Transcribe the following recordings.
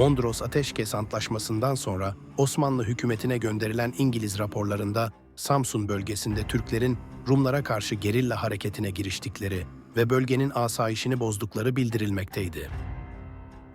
Mondros Ateşkes Antlaşması'ndan sonra Osmanlı hükümetine gönderilen İngiliz raporlarında Samsun bölgesinde Türklerin Rumlara karşı gerilla hareketine giriştikleri ve bölgenin asayişini bozdukları bildirilmekteydi.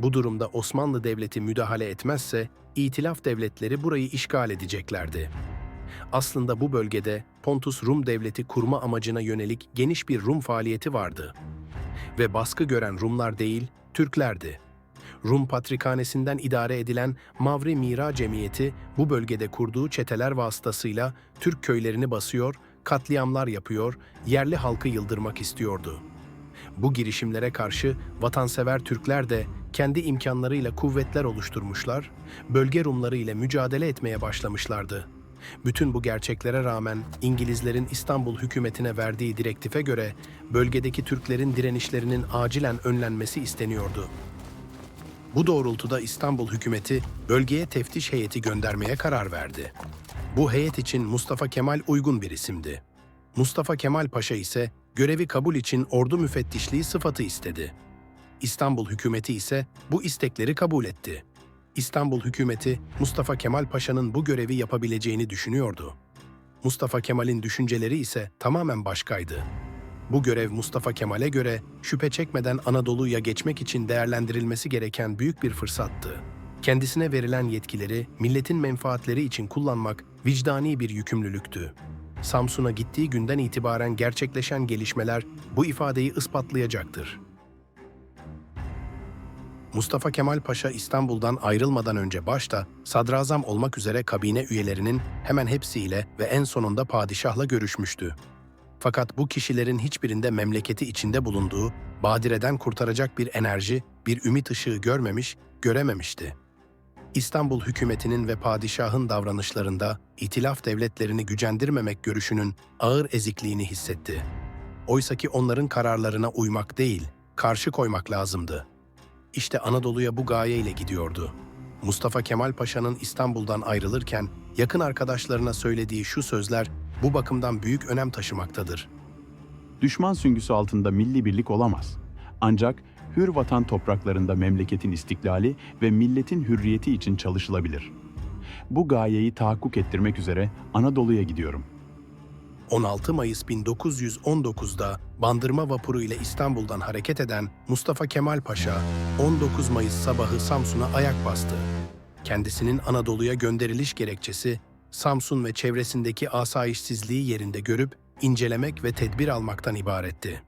Bu durumda Osmanlı Devleti müdahale etmezse İtilaf devletleri burayı işgal edeceklerdi. Aslında bu bölgede Pontus Rum Devleti kurma amacına yönelik geniş bir Rum faaliyeti vardı. Ve baskı gören Rumlar değil, Türklerdi. Rum Patrikhanesi'nden idare edilen Mavri Mira Cemiyeti bu bölgede kurduğu çeteler vasıtasıyla Türk köylerini basıyor, katliamlar yapıyor, yerli halkı yıldırmak istiyordu. Bu girişimlere karşı vatansever Türkler de kendi imkanlarıyla kuvvetler oluşturmuşlar, bölge Rumları ile mücadele etmeye başlamışlardı. Bütün bu gerçeklere rağmen İngilizlerin İstanbul hükümetine verdiği direktife göre bölgedeki Türklerin direnişlerinin acilen önlenmesi isteniyordu. Bu doğrultuda İstanbul hükümeti bölgeye teftiş heyeti göndermeye karar verdi. Bu heyet için Mustafa Kemal uygun bir isimdi. Mustafa Kemal Paşa ise görevi kabul için ordu müfettişliği sıfatı istedi. İstanbul hükümeti ise bu istekleri kabul etti. İstanbul hükümeti Mustafa Kemal Paşa'nın bu görevi yapabileceğini düşünüyordu. Mustafa Kemal'in düşünceleri ise tamamen başkaydı. Bu görev Mustafa Kemal'e göre şüphe çekmeden Anadolu'ya geçmek için değerlendirilmesi gereken büyük bir fırsattı. Kendisine verilen yetkileri milletin menfaatleri için kullanmak vicdani bir yükümlülüktü. Samsun'a gittiği günden itibaren gerçekleşen gelişmeler bu ifadeyi ispatlayacaktır. Mustafa Kemal Paşa İstanbul'dan ayrılmadan önce başta sadrazam olmak üzere kabine üyelerinin hemen hepsiyle ve en sonunda padişahla görüşmüştü. Fakat bu kişilerin hiçbirinde memleketi içinde bulunduğu, Badire'den kurtaracak bir enerji, bir ümit ışığı görmemiş, görememişti. İstanbul hükümetinin ve padişahın davranışlarında itilaf devletlerini gücendirmemek görüşünün ağır ezikliğini hissetti. Oysaki onların kararlarına uymak değil, karşı koymak lazımdı. İşte Anadolu'ya bu gayeyle gidiyordu. Mustafa Kemal Paşa'nın İstanbul'dan ayrılırken yakın arkadaşlarına söylediği şu sözler bu bakımdan büyük önem taşımaktadır. Düşman süngüsü altında milli birlik olamaz. Ancak hür vatan topraklarında memleketin istiklali ve milletin hürriyeti için çalışılabilir. Bu gayeyi tahakkuk ettirmek üzere Anadolu'ya gidiyorum. 16 Mayıs 1919'da Bandırma vapuru ile İstanbul'dan hareket eden Mustafa Kemal Paşa 19 Mayıs sabahı Samsun'a ayak bastı. Kendisinin Anadolu'ya gönderiliş gerekçesi Samsun ve çevresindeki asayişsizliği yerinde görüp incelemek ve tedbir almaktan ibaretti.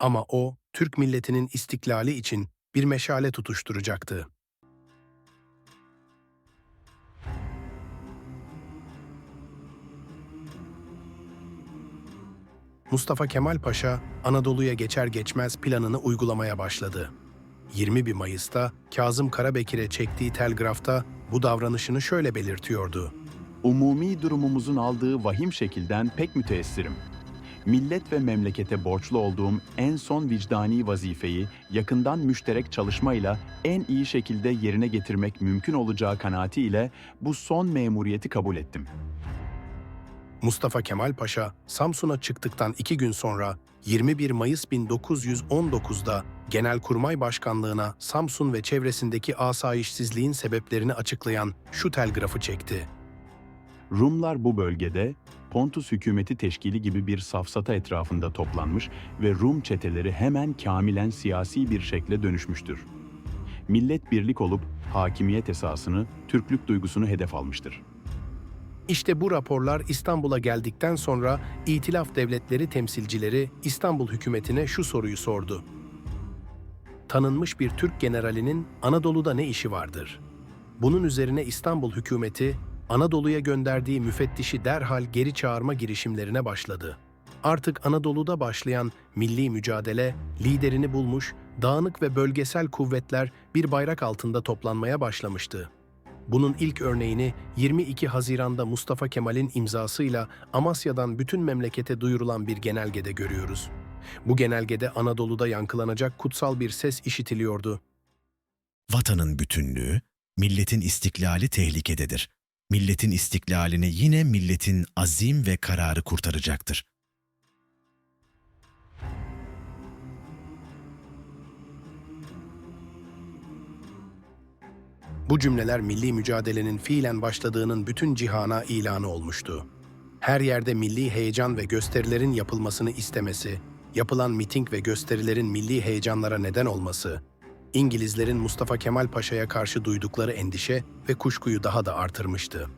Ama o Türk milletinin istiklali için bir meşale tutuşturacaktı. Mustafa Kemal Paşa Anadolu'ya geçer geçmez planını uygulamaya başladı. 21 Mayıs'ta Kazım Karabekir'e çektiği telgrafta bu davranışını şöyle belirtiyordu. Umumi durumumuzun aldığı vahim şekilden pek müteessirim. Millet ve memlekete borçlu olduğum en son vicdani vazifeyi yakından müşterek çalışmayla en iyi şekilde yerine getirmek mümkün olacağı kanaatiyle bu son memuriyeti kabul ettim. Mustafa Kemal Paşa, Samsun'a çıktıktan iki gün sonra 21 Mayıs 1919'da Genelkurmay Başkanlığına Samsun ve çevresindeki asayişsizliğin sebeplerini açıklayan şu telgrafı çekti. Rumlar bu bölgede Pontus hükümeti teşkili gibi bir safsata etrafında toplanmış ve Rum çeteleri hemen kamilen siyasi bir şekle dönüşmüştür. Millet birlik olup hakimiyet esasını, Türklük duygusunu hedef almıştır. İşte bu raporlar İstanbul'a geldikten sonra İtilaf Devletleri temsilcileri İstanbul hükümetine şu soruyu sordu. Tanınmış bir Türk generalinin Anadolu'da ne işi vardır? Bunun üzerine İstanbul hükümeti Anadolu'ya gönderdiği müfettişi derhal geri çağırma girişimlerine başladı. Artık Anadolu'da başlayan milli mücadele liderini bulmuş, dağınık ve bölgesel kuvvetler bir bayrak altında toplanmaya başlamıştı. Bunun ilk örneğini 22 Haziran'da Mustafa Kemal'in imzasıyla Amasya'dan bütün memlekete duyurulan bir genelgede görüyoruz. Bu genelgede Anadolu'da yankılanacak kutsal bir ses işitiliyordu. Vatanın bütünlüğü, milletin istiklali tehlikededir. Milletin istiklalini yine milletin azim ve kararı kurtaracaktır. Bu cümleler milli mücadelenin fiilen başladığının bütün cihana ilanı olmuştu. Her yerde milli heyecan ve gösterilerin yapılmasını istemesi, yapılan miting ve gösterilerin milli heyecanlara neden olması, İngilizlerin Mustafa Kemal Paşa'ya karşı duydukları endişe ve kuşkuyu daha da artırmıştı.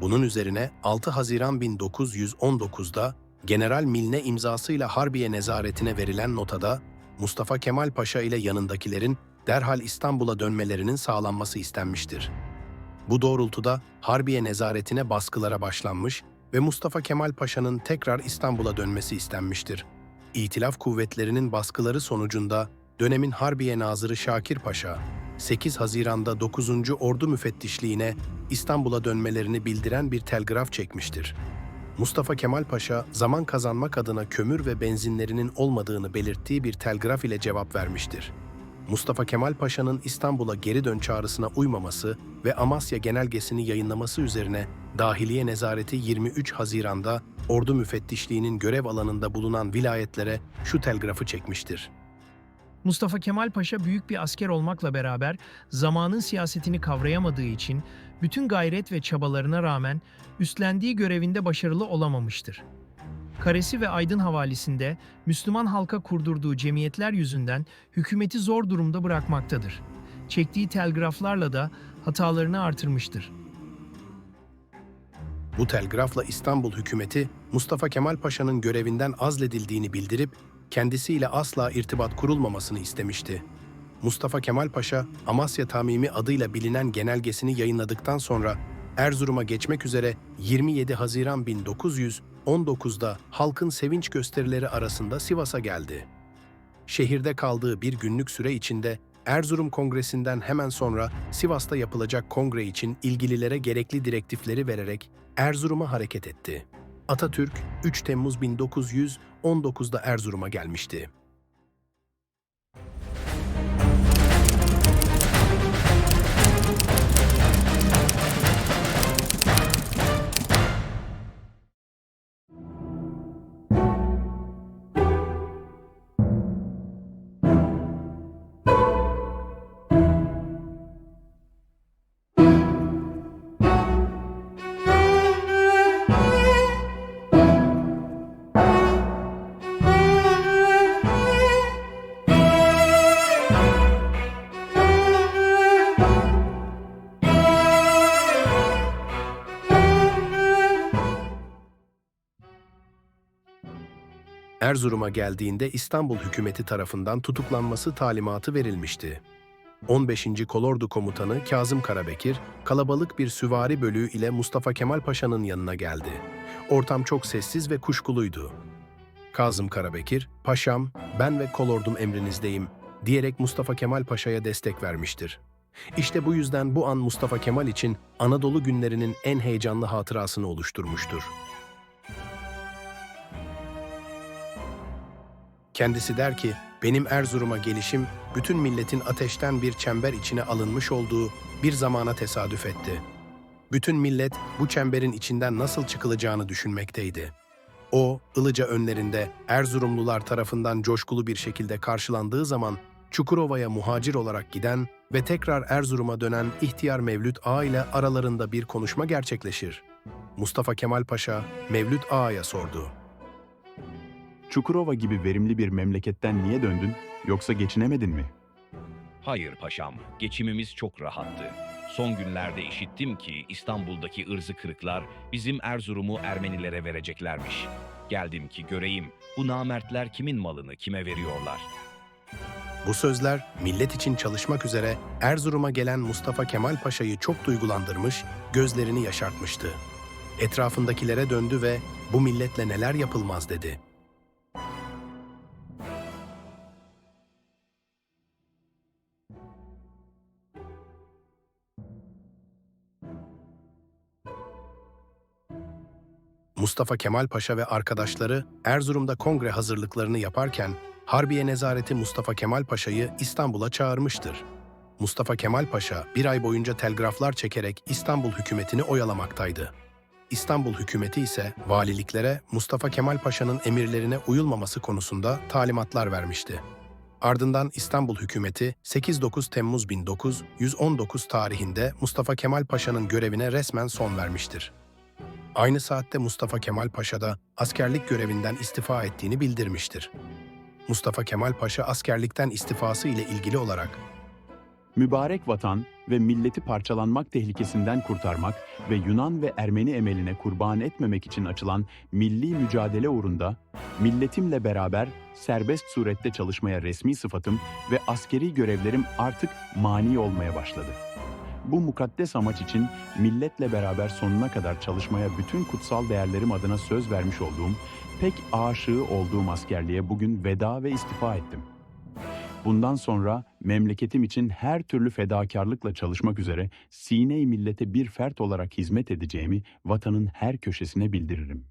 Bunun üzerine 6 Haziran 1919'da General Milne imzasıyla Harbiye nezaretine verilen notada Mustafa Kemal Paşa ile yanındakilerin derhal İstanbul'a dönmelerinin sağlanması istenmiştir. Bu doğrultuda Harbiye nezaretine baskılara başlanmış ve Mustafa Kemal Paşa'nın tekrar İstanbul'a dönmesi istenmiştir. İtilaf kuvvetlerinin baskıları sonucunda dönemin Harbiye Nazırı Şakir Paşa, 8 Haziran'da 9. Ordu Müfettişliğine İstanbul'a dönmelerini bildiren bir telgraf çekmiştir. Mustafa Kemal Paşa, zaman kazanmak adına kömür ve benzinlerinin olmadığını belirttiği bir telgraf ile cevap vermiştir. Mustafa Kemal Paşa'nın İstanbul'a geri dön çağrısına uymaması ve Amasya genelgesini yayınlaması üzerine Dahiliye Nezareti 23 Haziran'da Ordu Müfettişliği'nin görev alanında bulunan vilayetlere şu telgrafı çekmiştir. Mustafa Kemal Paşa büyük bir asker olmakla beraber zamanın siyasetini kavrayamadığı için bütün gayret ve çabalarına rağmen üstlendiği görevinde başarılı olamamıştır. Karesi ve Aydın havalisinde Müslüman halka kurdurduğu cemiyetler yüzünden hükümeti zor durumda bırakmaktadır. Çektiği telgraflarla da hatalarını artırmıştır. Bu telgrafla İstanbul hükümeti Mustafa Kemal Paşa'nın görevinden azledildiğini bildirip kendisiyle asla irtibat kurulmamasını istemişti. Mustafa Kemal Paşa, Amasya Tamimi adıyla bilinen genelgesini yayınladıktan sonra Erzurum'a geçmek üzere 27 Haziran 1919'da halkın sevinç gösterileri arasında Sivas'a geldi. Şehirde kaldığı bir günlük süre içinde Erzurum Kongresi'nden hemen sonra Sivas'ta yapılacak kongre için ilgililere gerekli direktifleri vererek Erzurum'a hareket etti. Atatürk 3 Temmuz 1919'da Erzurum'a gelmişti. Erzurum'a geldiğinde İstanbul hükümeti tarafından tutuklanması talimatı verilmişti. 15. Kolordu Komutanı Kazım Karabekir, kalabalık bir süvari bölüğü ile Mustafa Kemal Paşa'nın yanına geldi. Ortam çok sessiz ve kuşkuluydu. Kazım Karabekir, "Paşam, ben ve kolordum emrinizdeyim." diyerek Mustafa Kemal Paşa'ya destek vermiştir. İşte bu yüzden bu an Mustafa Kemal için Anadolu günlerinin en heyecanlı hatırasını oluşturmuştur. Kendisi der ki, benim Erzurum'a gelişim, bütün milletin ateşten bir çember içine alınmış olduğu bir zamana tesadüf etti. Bütün millet bu çemberin içinden nasıl çıkılacağını düşünmekteydi. O, Ilıca önlerinde Erzurumlular tarafından coşkulu bir şekilde karşılandığı zaman Çukurova'ya muhacir olarak giden ve tekrar Erzurum'a dönen ihtiyar Mevlüt Ağa ile aralarında bir konuşma gerçekleşir. Mustafa Kemal Paşa, Mevlüt Ağa'ya sordu. Çukurova gibi verimli bir memleketten niye döndün? Yoksa geçinemedin mi? Hayır paşam, geçimimiz çok rahattı. Son günlerde işittim ki İstanbul'daki ırzı kırıklar bizim Erzurum'u Ermenilere vereceklermiş. Geldim ki göreyim bu namertler kimin malını kime veriyorlar. Bu sözler millet için çalışmak üzere Erzurum'a gelen Mustafa Kemal Paşa'yı çok duygulandırmış, gözlerini yaşartmıştı. Etrafındakilere döndü ve bu milletle neler yapılmaz dedi. Mustafa Kemal Paşa ve arkadaşları Erzurum'da kongre hazırlıklarını yaparken Harbiye Nezareti Mustafa Kemal Paşa'yı İstanbul'a çağırmıştır. Mustafa Kemal Paşa bir ay boyunca telgraflar çekerek İstanbul hükümetini oyalamaktaydı. İstanbul hükümeti ise valiliklere Mustafa Kemal Paşa'nın emirlerine uyulmaması konusunda talimatlar vermişti. Ardından İstanbul hükümeti 8-9 Temmuz 1919 tarihinde Mustafa Kemal Paşa'nın görevine resmen son vermiştir. Aynı saatte Mustafa Kemal Paşa da askerlik görevinden istifa ettiğini bildirmiştir. Mustafa Kemal Paşa askerlikten istifası ile ilgili olarak Mübarek vatan ve milleti parçalanmak tehlikesinden kurtarmak ve Yunan ve Ermeni emeline kurban etmemek için açılan milli mücadele uğrunda milletimle beraber serbest surette çalışmaya resmi sıfatım ve askeri görevlerim artık mani olmaya başladı. Bu mukaddes amaç için milletle beraber sonuna kadar çalışmaya bütün kutsal değerlerim adına söz vermiş olduğum, pek aşığı olduğum askerliğe bugün veda ve istifa ettim. Bundan sonra memleketim için her türlü fedakarlıkla çalışmak üzere sine-i millete bir fert olarak hizmet edeceğimi vatanın her köşesine bildiririm.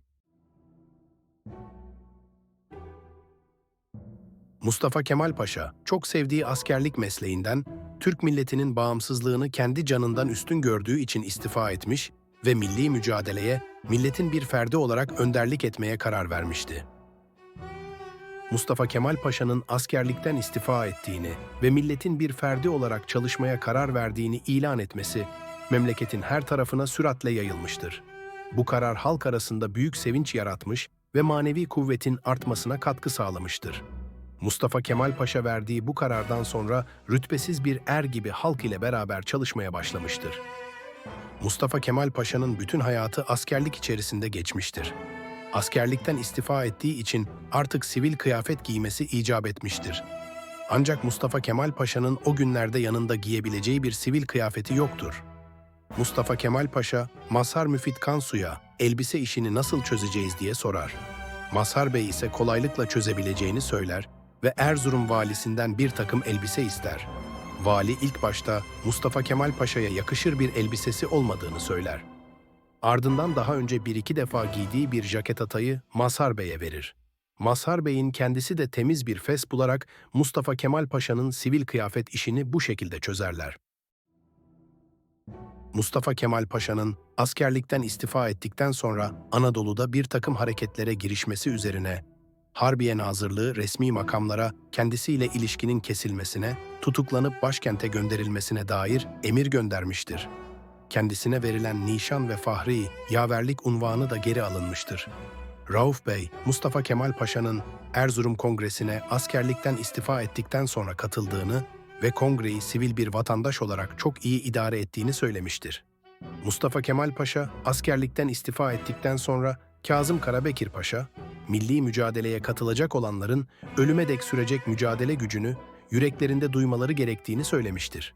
Mustafa Kemal Paşa çok sevdiği askerlik mesleğinden Türk milletinin bağımsızlığını kendi canından üstün gördüğü için istifa etmiş ve milli mücadeleye milletin bir ferdi olarak önderlik etmeye karar vermişti. Mustafa Kemal Paşa'nın askerlikten istifa ettiğini ve milletin bir ferdi olarak çalışmaya karar verdiğini ilan etmesi memleketin her tarafına süratle yayılmıştır. Bu karar halk arasında büyük sevinç yaratmış ve manevi kuvvetin artmasına katkı sağlamıştır. Mustafa Kemal Paşa verdiği bu karardan sonra rütbesiz bir er gibi halk ile beraber çalışmaya başlamıştır. Mustafa Kemal Paşa'nın bütün hayatı askerlik içerisinde geçmiştir. Askerlikten istifa ettiği için artık sivil kıyafet giymesi icap etmiştir. Ancak Mustafa Kemal Paşa'nın o günlerde yanında giyebileceği bir sivil kıyafeti yoktur. Mustafa Kemal Paşa, Mazhar Müfit Kansu'ya elbise işini nasıl çözeceğiz diye sorar. Mazhar Bey ise kolaylıkla çözebileceğini söyler ve Erzurum valisinden bir takım elbise ister. Vali ilk başta Mustafa Kemal Paşa'ya yakışır bir elbisesi olmadığını söyler. Ardından daha önce bir iki defa giydiği bir jaket atayı Mazhar Bey'e verir. Mazhar Bey'in kendisi de temiz bir fes bularak Mustafa Kemal Paşa'nın sivil kıyafet işini bu şekilde çözerler. Mustafa Kemal Paşa'nın askerlikten istifa ettikten sonra Anadolu'da bir takım hareketlere girişmesi üzerine Harbiye Nazırlığı resmi makamlara kendisiyle ilişkinin kesilmesine, tutuklanıp başkente gönderilmesine dair emir göndermiştir. Kendisine verilen nişan ve fahri yaverlik unvanı da geri alınmıştır. Rauf Bey, Mustafa Kemal Paşa'nın Erzurum Kongresi'ne askerlikten istifa ettikten sonra katıldığını ve kongreyi sivil bir vatandaş olarak çok iyi idare ettiğini söylemiştir. Mustafa Kemal Paşa askerlikten istifa ettikten sonra Kazım Karabekir Paşa, milli mücadeleye katılacak olanların ölüme dek sürecek mücadele gücünü yüreklerinde duymaları gerektiğini söylemiştir.